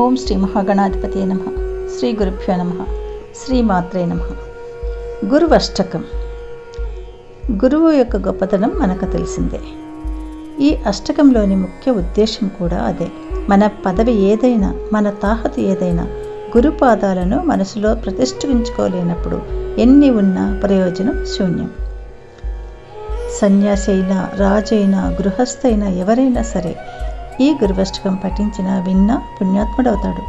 ఓం శ్రీ మహాగణాధిపతి నమ. శ్రీ గురుభ్యో నమ. శ్రీమాత్రే నమ. గురువష్టకం. గురువు యొక్క గొప్పతనం మనకు తెలిసిందే. ఈ అష్టకంలోని ముఖ్య ఉద్దేశం కూడా అదే. మన పదవి ఏదైనా మన తాహతు ఏదైనా గురుపాదాలను మనసులో ప్రతిష్ఠించుకోలేనప్పుడు ఎన్ని ఉన్నా ప్రయోజనం శూన్యం. సన్యాసి అయినా రాజైనా గృహస్థైనా ఎవరైనా సరే ఈ గురువష్టకం పఠించిన విన్నా పుణ్యాత్ముడవుతాడు.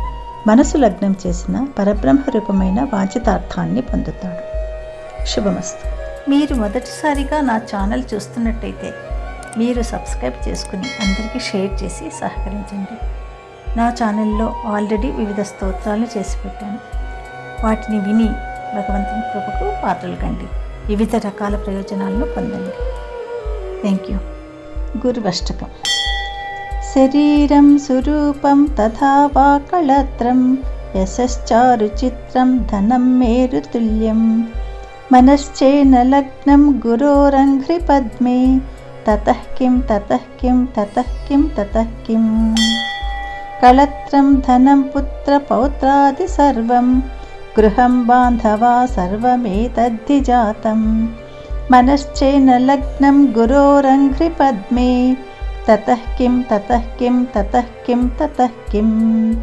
మనసు లగ్నం చేసిన పరబ్రహ్మ రూపమైన వాంఛితార్థాన్ని పొందుతాడు. శుభమస్తు. మీరు మొదటిసారిగా నా ఛానల్ చూస్తున్నట్టయితే మీరు సబ్స్క్రైబ్ చేసుకుని అందరికీ షేర్ చేసి సహకరించండి. నా ఛానల్లో ఆల్రెడీ వివిధ స్తోత్రాలను చేసి పెట్టాను. వాటిని విని భగవంతుని కృపకు పాత్రలు కండి. వివిధ రకాల ప్రయోజనాలను పొందండి. Thank you. గురువష్టకం. శరీరం స్వరూపం తథా వా కళత్రం. యశ్చారుచిత్రం ధనం మేరుతుల్యం మనశ్చేన లగ్నం గురోరంఘ్రి పద్మే తతః కిం తతః కిం తతః కిం తతః కిం. కళత్రం ధనం పుత్ర పౌత్రాది సర్వం. గృహం బాంధవా సర్వమేతద్ధి జాతం. మనశ్చేన లగ్నం గురోరంఘ్రి పద్మే ततः किं ततः किं ततः किं ततः किम्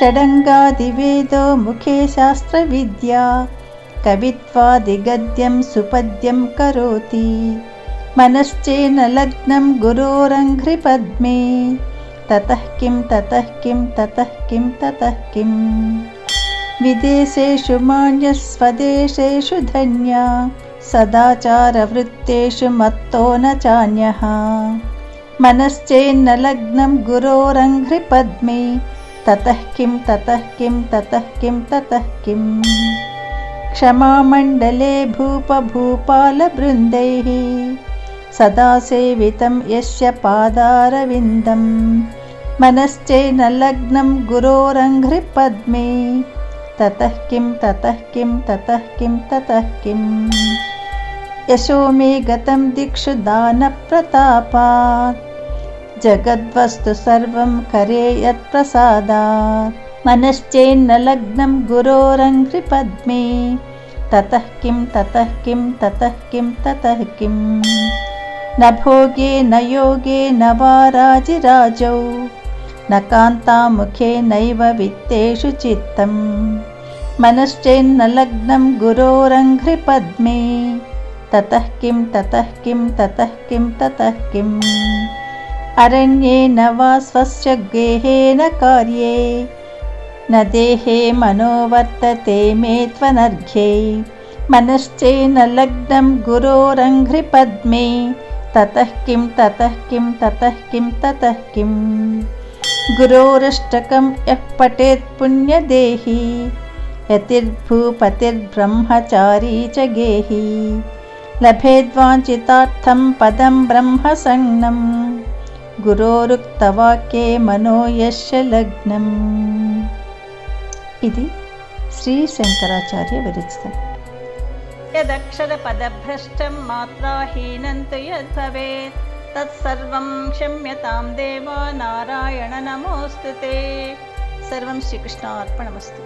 षडङ्गादिवेदो मुखे शास्त्रविद्या, कवित्वादिगद्यं सुपद्यं करोति। मनश्चेन लग्नं गुरोरङ्घ्रिपद्मे। ततः किं ततः किं ततः किं ततः किम् विदेशेषु मान्यस्वदेशेषु धन्या, सदाचारवृत्तेषु मत्तो न चान्यः। मनश्चेन्न लग्नं गुरोरङ्घ्रिपद्मे ततः किं ततः किं ततः किं ततः किम् क्षमामण्डले भूपभूपालबृन्दैः। सदा सेवितं यस्य पादारविन्दं मनश्चेन लग्नं गुरोरङ्घ्रिपद्मे ततः किं ततः किं ततः किं ततः किम् यशो मे गतं दिक्षु दानप्रतापात्। जगद्वस्तु सर्वं करे यत्प्रसादात् मनश्चेन्न लग्नं गुरोरङ्घ्रिपद्मे। ततः किं ततः किं ततः किं ततः किम् न भोगे न योगे न वा राजिराजौ। न कान्तामुखे नैव वित्तेषु चित्तम्। मनश्चेन्न लग्नं गुरोरङ्घ्रिपद्मे। ततः किं ततः किं ततः किं ततः किम्। अरण्येन वा स्वस्य गेहेन कार्ये। न देहे मनोवर्तते मे त्वनर्घ्ये। मनश्चेन लग्नं गुरोरङ्घ्रिपद्मे। ततः किं ततः किं ततः किं ततः किम् गुरोरष्टकं यः पठेत् पुण्यदेहि यतिर्भूपतिर्ब्रह्मचारी च गेहि। लभेद्वाञ्छितार्थं पदं ब्रह्मसङ्गम् గురోరుక్తవాక్యే మనో యశ లగ్నం ఇది శ్రీ శంకరాచార్య విరచితం यदक्षरपदभ्रष्टं मात्राहीनं तु यद् भवेत् तत्सर्वं क्षम्यतां देवा नारायण नमोऽस्तु ते सर्वं श्रीकृष्णार्पणमस्तु